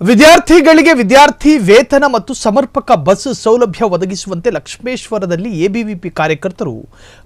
ವಿದ್ಯಾರ್ಥಿಗಳಿಗೆ ವಿದ್ಯಾರ್ಥಿ ವೇತನ ಮತ್ತು ಸಮರ್ಪಕ ಬಸ್ ಸೌಲಭ್ಯ ಒದಗಿಸುವಂತೆ ಲಕ್ಷ್ಮೇಶ್ವರದಲ್ಲಿ ಎಬಿವಿಪಿ ಕಾರ್ಯಕರ್ತರು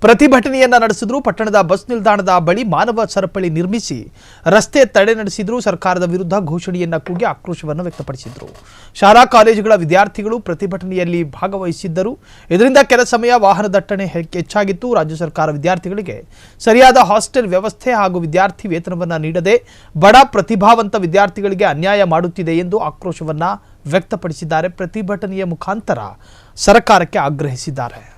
ಪ್ರತಿಭಟನೆಯನ್ನ ನಡೆಸಿದ್ರು, ಪಟ್ಟಣದ ಬಸ್ ನಿಲ್ದಾಣದ ಬಳಿ ಮಾನವ ಸರಪಳಿ ನಿರ್ಮಿಸಿ ರಸ್ತೆ ತಡೆ ನಡೆಸಿದ್ರು, ಸರ್ಕಾರದ ವಿರುದ್ಧ ಘೋಷಣೆಯನ್ನ ಕೂಗಿ ಆಕ್ರೋಶವನ್ನು ವ್ಯಕ್ತಪಡಿಸಿದ್ರು. ಶಾಲಾ ಕಾಲೇಜುಗಳ ವಿದ್ಯಾರ್ಥಿಗಳು ಪ್ರತಿಭಟನೆಯಲ್ಲಿ ಭಾಗವಹಿಸಿದ್ದರು. ಇದರಿಂದ ಕೆಲ ಸಮಯ ವಾಹನ ದಟ್ಟಣೆ ಹೆಚ್ಚಾಗಿತ್ತು. ರಾಜ್ಯ ಸರ್ಕಾರ ವಿದ್ಯಾರ್ಥಿಗಳಿಗೆ ಸರಿಯಾದ ಹಾಸ್ಟೆಲ್ ವ್ಯವಸ್ಥೆ ಹಾಗೂ ವಿದ್ಯಾರ್ಥಿ ವೇತನವನ್ನ ನೀಡದೆ ಬಡ ಪ್ರತಿಭಾವಂತ ವಿದ್ಯಾರ್ಥಿಗಳಿಗೆ ಅನ್ಯಾಯ ಮಾಡುತ್ತಿದೆ ಎಂದು ಆಕ್ರೋಶವನ್ನ ವ್ಯಕ್ತಪಡಿಸಿದ್ದಾರೆ. ಪ್ರತಿಭಟನೆಯ ಮುಖಾಂತರ ಸರ್ಕಾರಕ್ಕೆ ಆಗ್ರಹಿಸಿದ್ದಾರೆ.